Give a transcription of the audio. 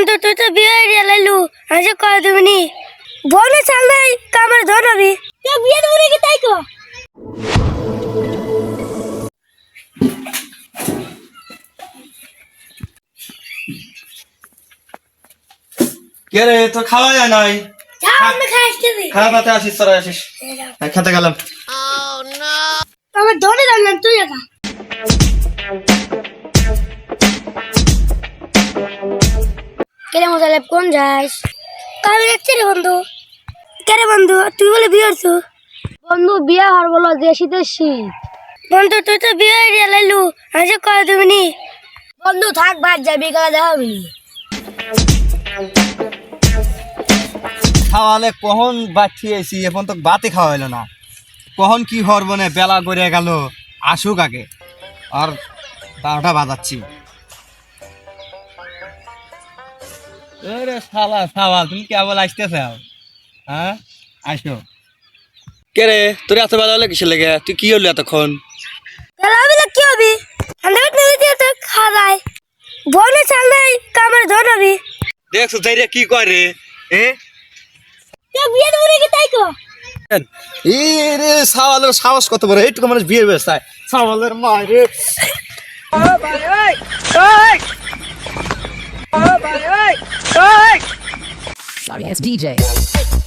বন্ধু তুই তো বিয়ে লাইলু কয় নি বনে চাল নাই কামার ধরবি তুই বিয়ে দেবো নাকি তাই কো। কে রে তোর খাওয়া যায় নাই? খাওয়া পাতে আসিস তোরা আসিস। হ্যাঁ, খেতে গেলাম। আমার ধরে রাখলাম তুই একা। কেরে মজালে কোন যাস? কামি দেখছি রে বন্ধু। কেরে বন্ধু তুই বলে বিয়ে হচ্ছু বন্ধু বিয়ে হর বলো যে শীতের শীত বন্ধু তুই তো বিয়ে হয়ে লাইলু আজ কয় তুমি নি বন্ধু থাক বাদ যা বিকালে দেখা হবি। খাওয়ালে কখন এসি এখন তো বাতি খাওয়া হলো না। কখন কি হর বনে বেলা করে গেল আসুক আগে। আর বারোটা বাজাচ্ছি। রে শালা সাওয়াল তুমি কেবল আসতেছ? হ্যাঁ? আসো। কে রে? তোর এত বেলা হলে কিসের লেগে? তুই কি হলি এতক্ষণ? বেলা হবে কি হবি? আমরা নদী দিয়ে তো খাওয়াই বনে চাল নাই কামার ধরবি দেখছ তাই রে কি করে? এ? তুই বিয়ে দেবো নাকি তাই কো? রে সাওয়ালের সাহস কত বড়? এইটুকু মানুষ বিয়ে বেসায় সাওয়ালের মা রে। Sorry, It's DJ.